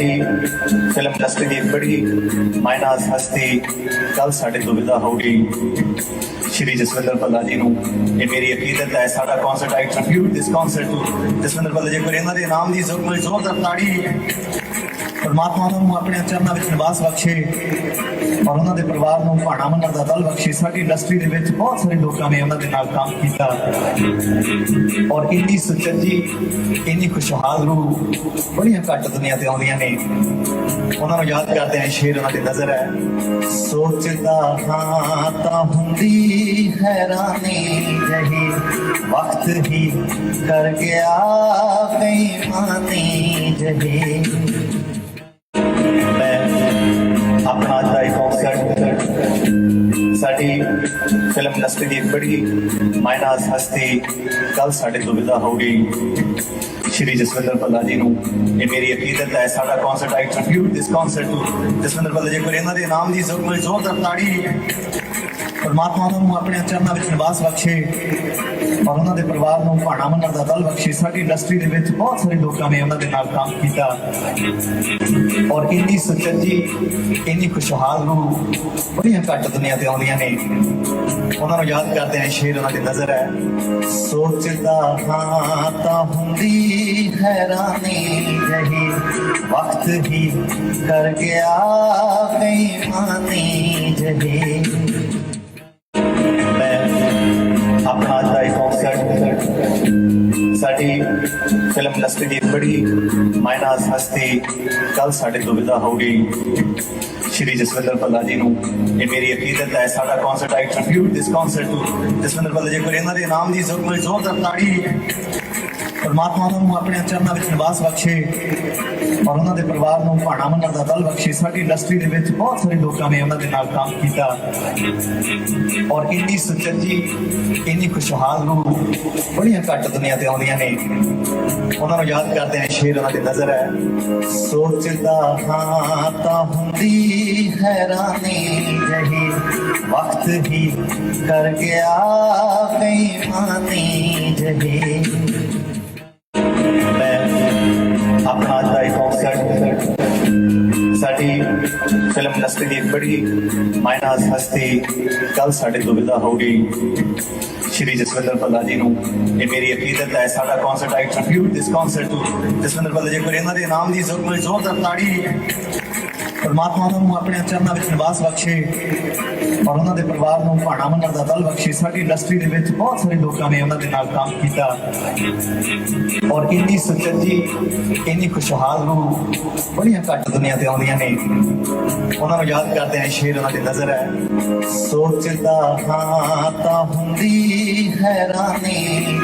ਸਾਡੀ film industry ਦੀ ਬੜੀ ਮਾਇਨਾਸ ਹਸਤੀ ਕੱਲ ਸਾਡੇ ਤੋਂ ਵਿਦਾ ਹੋ ਗਈ ਸ਼੍ਰੀ ਜਸਵਿੰਦਰ ਭੱਲਾ ਜੀ ਨੂੰ। ਇਹ ਮੇਰੀ ਅਕੀਦਤ ਹੈ, ਸਾਡਾ concert I tribute this concert to Jaswinder Bhalla ji ਕੋਲ ਇਹਨਾਂ ਦੇ ਨਾਮ ਦੀ ਜ਼ੋਰ ਜ਼ੋਰਦਾਰ ਤਾੜੀ ਪਰਮਾਤਮਾ ਉਹਨਾਂ ਨੂੰ ਆਪਣੇ ਚਰਨਾਂ ਵਿੱਚ ਨਿਵਾਸ ਬਖਸ਼ੇ ਔਰ ਉਹਨਾਂ ਦੇ ਪਰਿਵਾਰ ਨੂੰ ਭਾਣਾ ਮੰਨਣ ਦਾ ਬਲ ਬਖਸ਼ੇ। ਸਾਡੀ ਇੰਡਸਟਰੀ ਦੇ ਵਿੱਚ ਬਹੁਤ ਸਾਰੇ ਲੋਕਾਂ ਨੇ ਉਹਨਾਂ ਦੇ ਨਾਲ ਕੰਮ ਕੀਤਾ। ਔਰ ਇੰਨੀ ਸੁਚੱਜੀ, ਇੰਨੀ ਖੁਸ਼ਹਾਲ ਰੂਹ ਬੜੀਆਂ ਘੱਟ ਦੁਨੀਆ ਤੇ ਆਉਂਦੀਆਂ ਨੇ। ਉਹਨਾਂ ਨੂੰ ਯਾਦ ਕਰਦੇ ਆ ਸ਼ੇਰ ਉਹਨਾਂ ਦੀ ਨਜ਼ਰ ਹੈ। ਸੋਚਦਾ ਹਾਂ ਤਾਂ ਹੁੰਦੀ ਹੈਰਾਨੀ ਜਹੀ ਵਕਤ ਹੀ ਕਰ ਗਿਆ ਬੇਈਮਾਨੀ ਜਹੀ। ਸਾਡੀ ਫਿਲਮ ਇੰਡਸਟਰੀ ਦੀ ਇੱਕ ਬੜੀ ਮਾਇਨਾਸ ਹਸਤੀ ਕੱਲ ਸਾਡੇ ਤੋਂ ਵਿਦਾ ਹੋ ਗਈ ਸ਼੍ਰੀ ਜਸਵਿੰਦਰ ਭੱਲਾ ਜੀ ਨੂੰ ਇਹ ਮੇਰੀ ਅਕੀਦਤ ਹੈ ਸਾਡਾ concert I tribute this concert to Jaswinder Bhalla ji ਕੋਲ ਇਹਨਾਂ ਦੇ ਨਾਮ ਦੀ ਜ਼ੋਰ ਜ਼ੋਰਦਾਰ ਤਾੜੀ ਪਰਮਾਤਮਾ ਉਹਨਾਂ ਨੂੰ ਆਪਣੇ ਚਰਨਾਂ ਵਿੱਚ ਨਿਵਾਸ ਬਖਸ਼ੇ ਔਰ ਉਹਨਾਂ ਦੇ ਪਰਿਵਾਰ ਨੂੰ ਭਾਣਾ ਮੰਨਣ ਦਾ ਬਲ ਬਖਸ਼ੇ। ਸਾਡੀ ਇੰਡਸਟਰੀ ਦੇ ਵਿੱਚ ਬਹੁਤ ਸਾਰੇ ਲੋਕਾਂ ਨੇ ਉਹਨਾਂ ਦੇ ਨਾਲ ਕੰਮ ਕੀਤਾ। ਔਰ ਇੰਨੀ ਸੁਚੱਜੀ, ਇੰਨੀ ਖੁਸ਼ਹਾਲ ਨੂੰ ਬੜੀਆਂ ਘੱਟ ਦੁਨੀਆ ਤੇ ਆਉਂਦੀਆਂ ਨੇ। ਉਹਨਾਂ ਨੂੰ ਯਾਦ ਕਰਦੇ ਆ ਸ਼ੇਰ ਉਹਨਾਂ ਦੀ ਨਜ਼ਰ ਹੈ। ਸੋਚਦਾ ਹਾਂ ਤਾਂ ਹੁੰਦੀ ਹੈਰਾਨੀ ਜਹੀ ਵਕਤ ਹੀ ਕਰ ਗਿਆ ਬੇਈਮਾਨੀ ਜਹੀ। ਸਾਡੀ ਫਿਲਮ ਇੰਡਸਟਰੀ ਦੀ ਬੜੀ ਮਾਇਨਾਸ ਹਸਤੀ। ਕੱਲ ਸਾਡੇ ਤੋਂ ਵਿਦਾ ਹੋ ਗਈ ਸ਼੍ਰੀ ਜਸਵਿੰਦਰ ਭੱਲਾ ਜੀ ਨੂੰ। ਇਹ ਮੇਰੀ ਅਕੀਦਤ ਹੈ, ਸਾਡਾ concert I tribute this concert to Jaswinder Bhalla ji ਕੋਲ ਇਹਨਾਂ ਦੇ ਨਾਮ ਦੀ ਜ਼ੋਰ ਜ਼ੋਰਦਾਰ ਤਾੜੀ। ਪਰਮਾਤਮਾ ਉਹਨਾਂ ਨੂੰ ਆਪਣੇ ਚਰਨਾਂ ਵਿੱਚ ਨਿਵਾਸ ਬਖਸ਼ੇ ਔਰ ਉਹਨਾਂ ਦੇ ਪਰਿਵਾਰ ਨੂੰ ਭਾਣਾ ਮੰਨਣ ਦਾ ਦਲ ਬਖਸ਼ੇ। ਸਾਡੀ ਇੰਡਸਟਰੀ ਦੇ ਵਿੱਚ ਬਹੁਤ ਸਾਰੇ ਲੋਕਾਂ ਨੇ ਉਹਨਾਂ ਦੇ ਨਾਲ ਕੰਮ ਕੀਤਾ। ਔਰ ਇੰਨੀ ਸੁਚੱਜੀ, ਇੰਨੀ ਖੁਸ਼ਹਾਲ ਰੂਹ ਬੜੀਆਂ ਘੱਟ ਦੁਨੀਆ ਤੇ ਆਉਂਦੀਆਂ ਨੇ। ਉਹਨਾਂ ਨੂੰ ਯਾਦ ਕਰਦੇ ਆ ਸ਼ੇਰ ਉਹਨਾਂ ਦੀ ਨਜ਼ਰ ਹੈ। ਸੋਚਦਾ ਹਾਂ ਤਾਂ ਹੁੰਦੀ ਹੈਰਾਨੀ ਜਹੀ। ਵਕਤ ਹੀ ਕਰ ਗਿਆ, ਬੇਈਮਾਨੀ ਜਹੀ। ਫਿਲਮ ਇੰਡਸਟਰੀ ਦੀ ਬੜੀ ਮਾਇਨਾਸ ਹਸਤੀ ਕੱਲ ਸਾਡੇ ਤੋਂ ਵਿਦਾ ਹੋ ਗਈ ਸ਼੍ਰੀ ਜਸਵਿੰਦਰ ਭੱਲਾ ਜੀ ਨੂੰ ਇਹ ਮੇਰੀ ਅਕੀਦਤ ਹੈ ਸਾਡਾ concert I tribute this concert to Jaswinder Bhalla ji ਕੋਲ ਇਹਨਾਂ ਦੇ ਨਾਮ ਦੀ ਜ਼ੋਰਦਾਰ ਤਾੜੀ ਪਰਮਾਤਮਾ ਉਹਨਾਂ ਨੂੰ ਆਪਣੇ ਚਰਨਾਂ ਵਿੱਚ ਨਿਵਾਸ ਬਖਸ਼ੇ ਔਰ ਉਹਨਾਂ ਦੇ ਪਰਿਵਾਰ ਨੂੰ ਭਾਣਾ ਮੰਨਣ ਦਾ ਦਲ ਬਖਸ਼ੇ। ਸਾਡੀ ਇੰਡਸਟਰੀ ਦੇ ਵਿੱਚ ਬਹੁਤ ਸਾਰੇ ਲੋਕਾਂ ਨੇ ਉਹਨਾਂ ਦੇ ਨਾਲ ਕੰਮ ਕੀਤਾ। ਔਰ ਇੰਨੀ ਸੁਚੱਜੀ, ਇੰਨੀ ਖੁਸ਼ਹਾਲ ਰੂਹ ਬੜੀਆਂ ਘੱਟ ਦੁਨੀਆ ਤੇ ਆਉਂਦੀਆਂ ਨੇ। ਉਹਨਾਂ ਨੂੰ ਯਾਦ ਕਰਦੇ ਆ ਸ਼ੇਰ ਉਹਨਾਂ ਦੀ ਨਜ਼ਰ ਹੈ। ਸੋਚਦਾ ਹਾਂ ਤਾਂ ਹੁੰਦੀ ਹੈਰਾਨੀ